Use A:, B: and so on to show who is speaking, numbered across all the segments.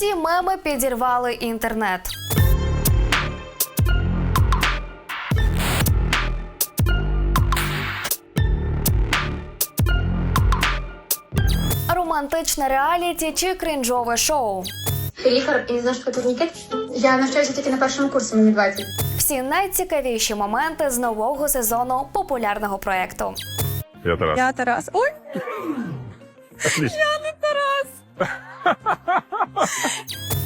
A: Ці меми підірвали інтернет. Романтичне реаліті чи крінжове шоу.
B: Лікар і не таке турнікет? Я навчаюся тільки на першому курсі, мені 20.
A: Всі найцікавіші моменти з нового сезону популярного проекту.
C: Я Тарас.
D: Я Тарас. Ой,
C: Отлично.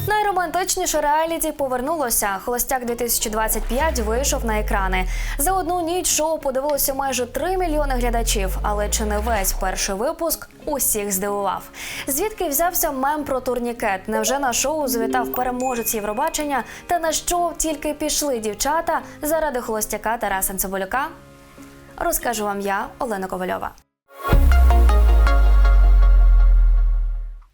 A: Найромантичніше реаліті повернулося. Холостяк 2025 вийшов на екрани. За одну ніч шоу подивилося майже 3 мільйони глядачів. Але чи не весь перший випуск усіх здивував? Звідки взявся мем про турнікет? Невже на шоу завітав переможець Євробачення? Та на що тільки пішли дівчата заради холостяка Тараса Цибулюка? Розкажу вам я, Олена Ковальова.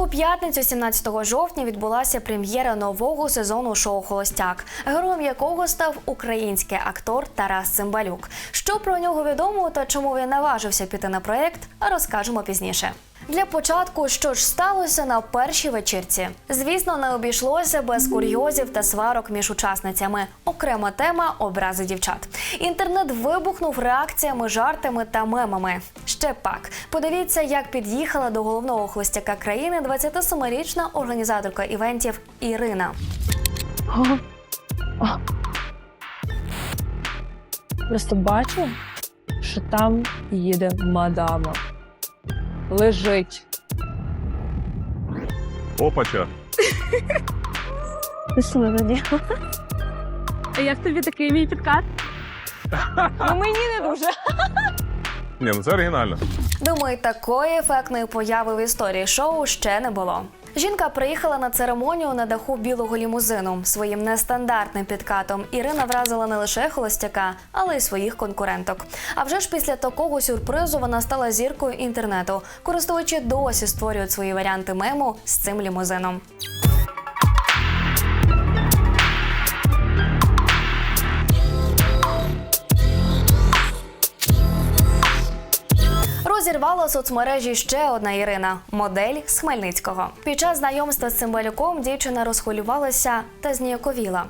A: У п'ятницю, 17 жовтня, відбулася прем'єра нового сезону шоу Холостяк, героєм якого став український актор Тарас Цимбалюк. Що про нього відомо та чому він наважився піти на проект, розкажемо пізніше. Для початку, що ж сталося на першій вечірці? Звісно, не обійшлося без курйозів та сварок між учасницями. Окрема тема образи дівчат. Інтернет вибухнув реакціями, жартами та мемами. Ще пак. Подивіться, як під'їхала до головного хлостяка країни 27-річна організаторка івентів Ірина.
D: просто бачу, що там їде мадама. Лежить.
C: Опача.
D: Ти що тоді? А як тобі такий мій підкат? Ну мені не дуже.
C: Ні, ну це оригінально.
A: Думаю, такої ефектної появи в історії шоу ще не було. Жінка приїхала на церемонію на даху білого лімузину. Своїм нестандартним підкатом Ірина вразила не лише холостяка, але й своїх конкуренток. А вже ж після такого сюрпризу вона стала зіркою інтернету. Користувачі досі створюють свої варіанти мему з цим лімузином. Розірвала соцмережі ще одна Ірина, модель з Хмельницького. Під час знайомства з Цимбалюком дівчина розхвилювалася та зніяковіла.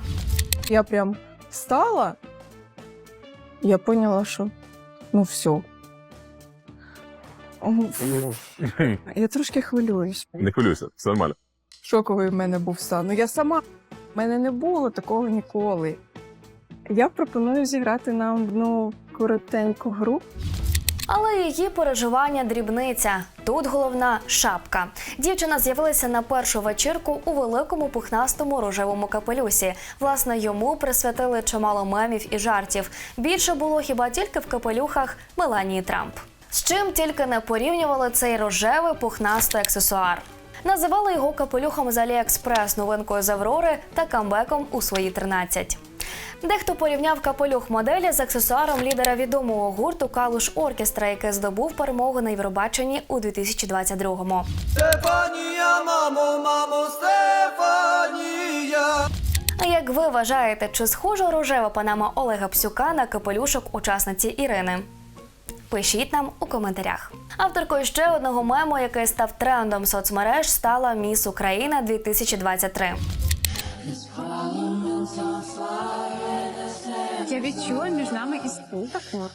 E: Я прям встала, я поняла, що ну все. Я трошки хвилююсь.
C: Не хвилюйся, все нормально.
E: Шоковий в мене був стан. Ну я сама в мене не було такого ніколи. Я пропоную зіграти нам одну коротеньку гру.
A: Але її переживання дрібниця. Тут головна шапка. Дівчина з'явилася на першу вечірку у великому пухнастому рожевому капелюсі. Власне, йому присвятили чимало мемів і жартів. Більше було хіба тільки в капелюхах Меланії Трамп. З чим тільки не порівнювали цей рожевий пухнастий аксесуар. Називали його капелюхом з Аліекспрес, новинкою з Аврори та камбеком у свої 13. Дехто порівняв капелюх моделі з аксесуаром лідера відомого гурту Калуш Оркестра, який здобув перемогу на Євробаченні у 2022-му.
F: Стефанія, мамо, мамо, Стефанія.
A: А як ви вважаєте, чи схожа рожева панама Олега Псюка на капелюшок учасниці Ірини? Пишіть нам у коментарях. Авторкою ще одного мему, який став трендом соцмереж, стала Міс Україна 2023.
G: Відчула між нами іскру таку.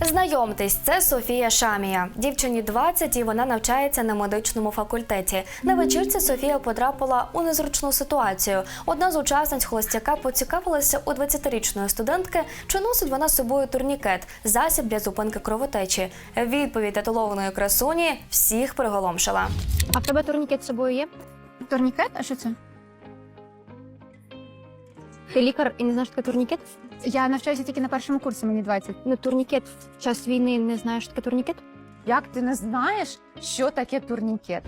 A: Знайомтесь, це Софія Шамія. Дівчині 20 і вона навчається на медичному факультеті. На вечірці Софія потрапила у незручну ситуацію. Одна з учасниць холостяка поцікавилася у 20-річної студентки, чи носить вона з собою турнікет, засіб для зупинки кровотечі. Відповідь титулованої красуні всіх приголомшила.
B: А в тебе турнікет з собою є? Турнікет? А що це?
H: Ти лікар і не знаєш, що таке турнікет?
B: Я навчаюся тільки на першому курсі, мені 20.
H: Ну, турнікет в час війни не знаєш, що таке турнікет?
G: Як ти не знаєш, що таке турнікет?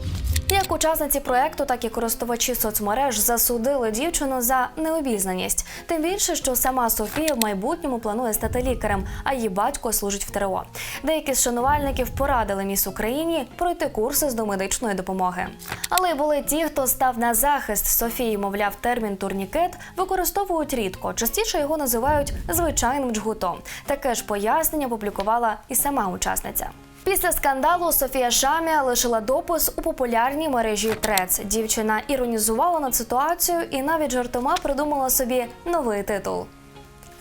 A: Як учасниці проекту, так і користувачі соцмереж засудили дівчину за необізнаність. Тим більше, що сама Софія в майбутньому планує стати лікарем, а її батько служить в ТРО. Деякі з шанувальників порадили міс Україні пройти курси з домедичної допомоги. Але були ті, хто став на захист Софії, мовляв, термін турнікет використовують рідко. Частіше його називають звичайним джгутом. Таке ж пояснення публікувала і сама учасниця. Після скандалу Софія Шамія лишила допис у популярній мережі Трец. Дівчина іронізувала над ситуацією і навіть жартома придумала собі новий титул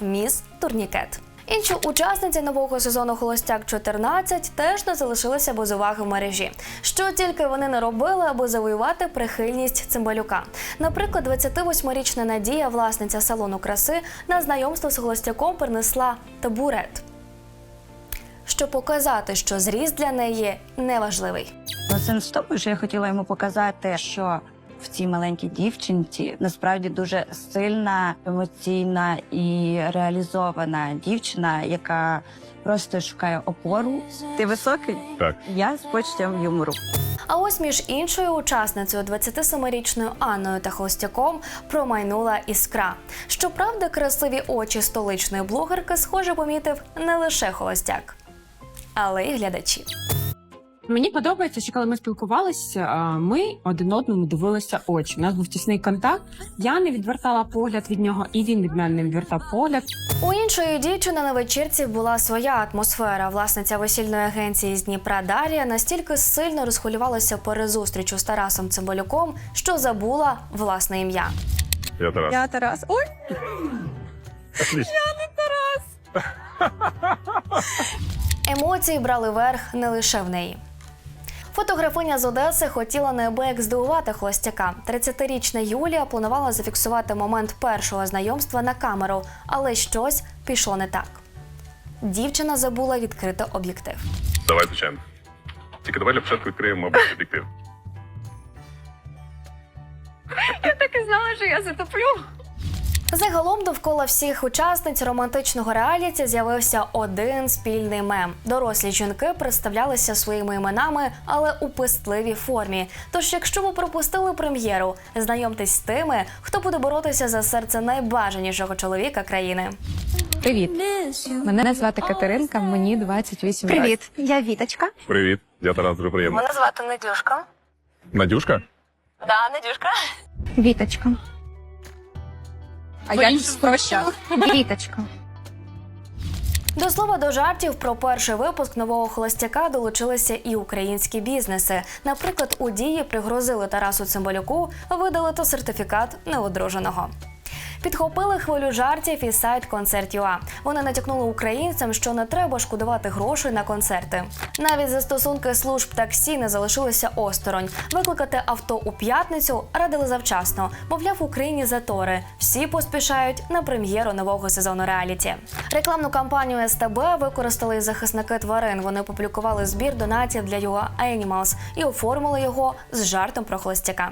A: Міс Турнікет. Інші учасниці нового сезону Холостяк 14 теж не залишилися без уваги в мережі. Що тільки вони не робили, аби завоювати прихильність цимбалюка. Наприклад, 28-річна Надія, власниця салону краси, на знайомство з холостяком принесла табурет. Щоб показати, що зріст для неї неважливий.
I: Ну, Сенс в тому, що я хотіла йому показати, що в цій маленькій дівчинці насправді дуже сильна, емоційна і реалізована дівчина, яка просто шукає опору. Ти високий?
C: Так.
I: Я з почуттям юмору.
A: А ось між іншою учасницею 27-річною Анною та холостяком промайнула іскра. Щоправда, красиві очі столичної блогерки, схоже, помітив не лише холостяк, але й глядачі.
G: Мені подобається, що коли ми спілкувалися, ми один одному дивилися очі. У нас був тісний контакт. Я не відвертала погляд від нього, і він від мене не відвертав погляд.
A: У іншої дівчини на вечірці була своя атмосфера. Власниця весільної агенції з Дніпра Дар'я настільки сильно розхвилювалася перед зустрічю з Тарасом Цимбалюком, що забула власне ім'я.
C: Я Тарас.
E: Я Тарас. Ой,
C: Отлично.
A: Емоції брали верх не лише в неї. Фотографиня з Одеси хотіла неабияк здивувати холостяка. 30-річна Юлія планувала зафіксувати момент першого знайомства на камеру, але щось пішло не так. Дівчина забула відкрити об'єктив.
C: Давай, звичайно. Тільки давай для початку відкриємо, мабуть, об'єктив.
G: Так і знала, що я затоплю.
A: Загалом довкола всіх учасниць романтичного реаліті з'явився один спільний мем. Дорослі жінки представлялися своїми іменами, але у пестливій формі. Тож, якщо ви пропустили прем'єру, знайомтесь з тими, хто буде боротися за серце найбажанішого чоловіка країни.
H: Привіт. Мене звати Катеринка, мені 28 років.
I: Привіт, я Віточка.
C: Привіт, я Тарас, дуже приємно.
A: звати Надюшка.
C: Надюшка?
A: Да, Надюшка.
I: Віточка.
E: А я ж спрощу.
I: Віточка.
A: До слова до жартів про перший випуск нового холостяка долучилися і українські бізнеси. Наприклад, у дії пригрозили Тарасу Цимбалюку видалити сертифікат неодруженого. Підхопили хвилю жартів і сайт Концерт.ua. Вони натякнули українцям, що не треба шкодувати грошей на концерти. Навіть застосунки служб таксі не залишилися осторонь. Викликати авто у п'ятницю радили завчасно. Мовляв, в Україні затори. Всі поспішають на прем'єру нового сезону реаліті. Рекламну кампанію СТБ використали і захисники тварин. Вони опублікували збір донатів для його Animals і оформили його з жартом про холостяка.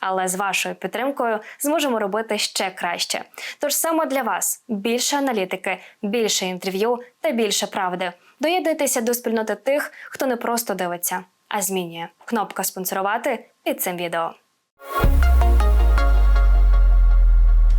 A: Але з вашою підтримкою зможемо робити ще краще. Тож саме для вас більше аналітики, більше інтерв'ю та більше правди. Доєднуйтеся до спільноти тих, хто не просто дивиться, а змінює. Кнопка спонсорувати під цим відео.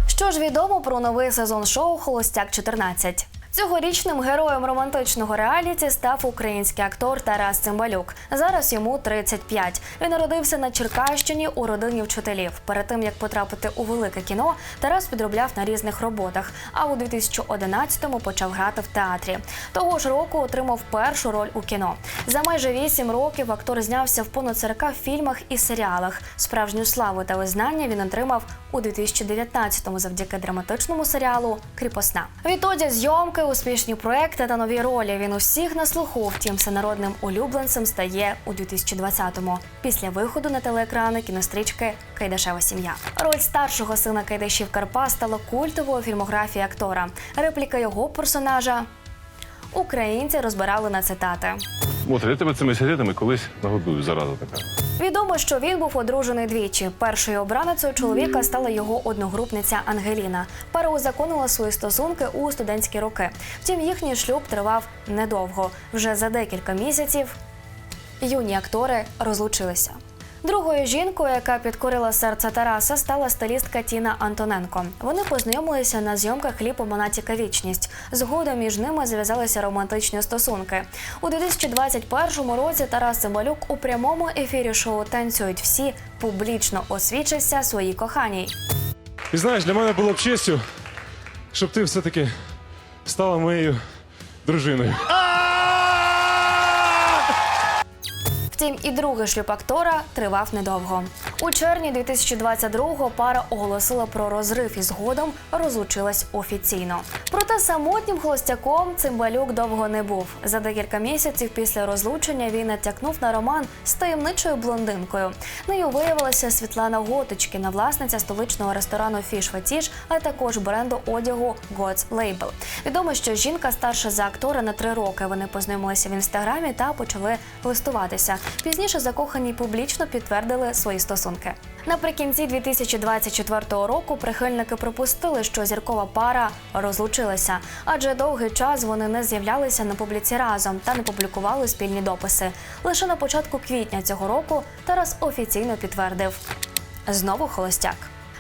A: Що ж відомо про новий сезон шоу Холостяк 14 Цьогорічним героєм романтичного реаліті став український актор Тарас Цимбалюк. Зараз йому 35. Він народився на Черкащині у родині вчителів. Перед тим як потрапити у велике кіно, Тарас підробляв на різних роботах. А у 2011-му почав грати в театрі. Того ж року отримав першу роль у кіно. За майже 8 років актор знявся в понад 40 фільмах і серіалах. Справжню славу та визнання він отримав у 2019-му завдяки драматичному серіалу Кріпосна. Відтоді зйомки, успішні проекти та нові ролі. Він усіх на слуху. Втім, всенародним улюбленцем стає у 2020-му після виходу на телеекрани кінострічки Кайдашева сім'я. Роль старшого сина Кайдашів Карпа стала культовою фільмографії актора. Репліка його персонажа українці розбирали на цитати.
C: Я тебе цими сигаретами колись нагодую, зараза така.
A: Відомо, що він був одружений двічі. Першою обраницею чоловіка стала його одногрупниця Ангеліна. Пара узаконила свої стосунки у студентські роки. Втім, їхній шлюб тривав недовго. Вже за декілька місяців юні актори розлучилися. Другою жінкою, яка підкорила серце Тараса, стала стилістка Тіна Антоненко. Вони познайомилися на зйомках кліпу Монатіка Вічність. Згодом між ними зав'язалися романтичні стосунки. У 2021 році Тарас Цимбалюк у прямому ефірі шоу Танцюють всі публічно освічився своїй коханій.
J: І знаєш, для мене було б честю, щоб ти все-таки стала моєю дружиною.
A: І другий шлюб актора тривав недовго. У червні 2022-го пара оголосила про розрив і згодом розлучилась офіційно. Проте самотнім холостяком Цимбалюк довго не був. За декілька місяців після розлучення він натякнув на роман з таємничою блондинкою. Нею виявилася Світлана Готочкіна, власниця столичного ресторану Фіш Фатіш, а також бренду одягу God's Label. Відомо, що жінка старша за актора на три роки. Вони познайомилися в інстаграмі та почали листуватися. Пізніше закохані публічно підтвердили свої стосунки. Наприкінці 2024 року прихильники припустили, що зіркова пара розлучилася, адже довгий час вони не з'являлися на публіці разом та не публікували спільні дописи. Лише на початку квітня цього року Тарас офіційно підтвердив знову холостяк.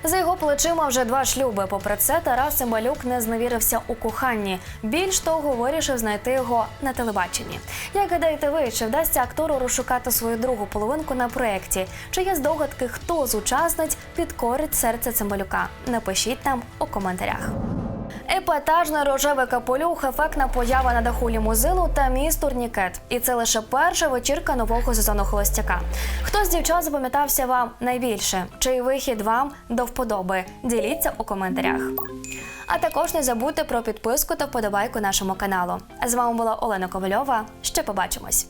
A: За його плечима вже два шлюби. Попри це, Тарас Цимбалюк не зневірився у коханні. Більш того, вирішив знайти його на телебаченні. Як гадаєте ви, чи вдасться актору розшукати свою другу половинку на проєкті? Чи є здогадки, хто з учасниць підкорить серце Цимбалюка? Напишіть нам у коментарях. Епатажний рожевий капелюх, ефектна поява на даху лімузину та міст турнікет. І це лише перша вечірка нового сезону холостяка. Хто з дівчат запам'ятався вам найбільше? Чий вихід вам до вподоби? Діліться у коментарях. А також не забудьте про підписку та вподобайку нашому каналу. З вами була Олена Ковальова. Ще побачимось.